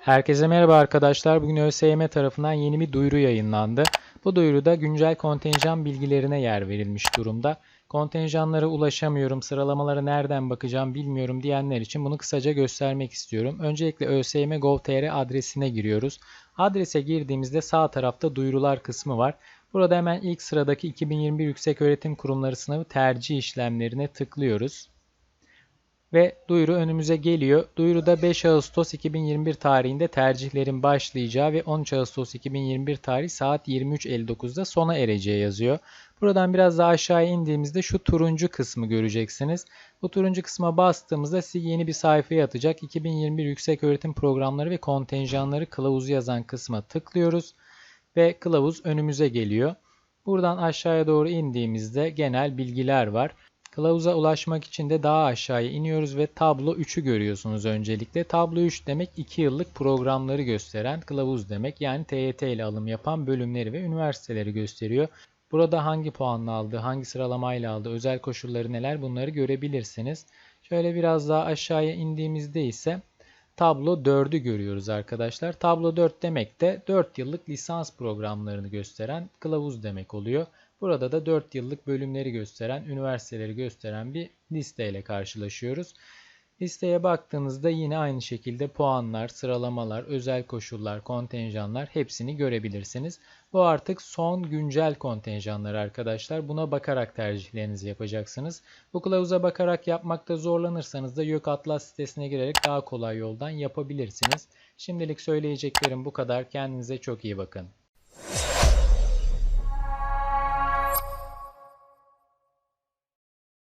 Herkese merhaba arkadaşlar. Bugün ÖSYM tarafından yeni bir duyuru yayınlandı. Bu duyuruda güncel kontenjan bilgilerine yer verilmiş durumda. Kontenjanlara ulaşamıyorum, sıralamalara nereden bakacağım bilmiyorum diyenler için bunu kısaca göstermek istiyorum. Öncelikle ÖSYM.gov.tr adresine giriyoruz. Adrese girdiğimizde sağ tarafta duyurular kısmı var. Burada hemen ilk sıradaki 2021 Yükseköğretim Kurumları sınavı tercih işlemlerine tıklıyoruz. Ve duyuru önümüze geliyor. Duyuruda 5 Ağustos 2021 tarihinde tercihlerin başlayacağı ve 13 Ağustos 2021 tarihi saat 23.59'da sona ereceği yazıyor. Buradan biraz daha aşağıya indiğimizde şu turuncu kısmı göreceksiniz. Bu turuncu kısma bastığımızda sizi yeni bir sayfaya atacak. 2021 Yükseköğretim Programları ve Kontenjanları kılavuzu yazan kısma tıklıyoruz. Ve kılavuz önümüze geliyor. Buradan aşağıya doğru indiğimizde genel bilgiler var. Kılavuza ulaşmak için de daha aşağıya iniyoruz ve tablo 3'ü görüyorsunuz öncelikle. Tablo 3 demek 2 yıllık programları gösteren kılavuz demek. Yani TYT ile alım yapan bölümleri ve üniversiteleri gösteriyor. Burada hangi puanla aldı, hangi sıralamayla aldı, özel koşulları neler bunları görebilirsiniz. Şöyle biraz daha aşağıya indiğimizde ise tablo 4'ü görüyoruz arkadaşlar. Tablo 4 demek de 4 yıllık lisans programlarını gösteren kılavuz demek oluyor. Burada da 4 yıllık bölümleri gösteren, üniversiteleri gösteren bir listeyle karşılaşıyoruz. Listeye baktığınızda yine aynı şekilde puanlar, sıralamalar, özel koşullar, kontenjanlar hepsini görebilirsiniz. Bu artık son güncel kontenjanlar arkadaşlar. Buna bakarak tercihlerinizi yapacaksınız. Bu kılavuza bakarak yapmakta zorlanırsanız da YÖK Atlas sitesine girerek daha kolay yoldan yapabilirsiniz. Şimdilik söyleyeceklerim bu kadar. Kendinize çok iyi bakın.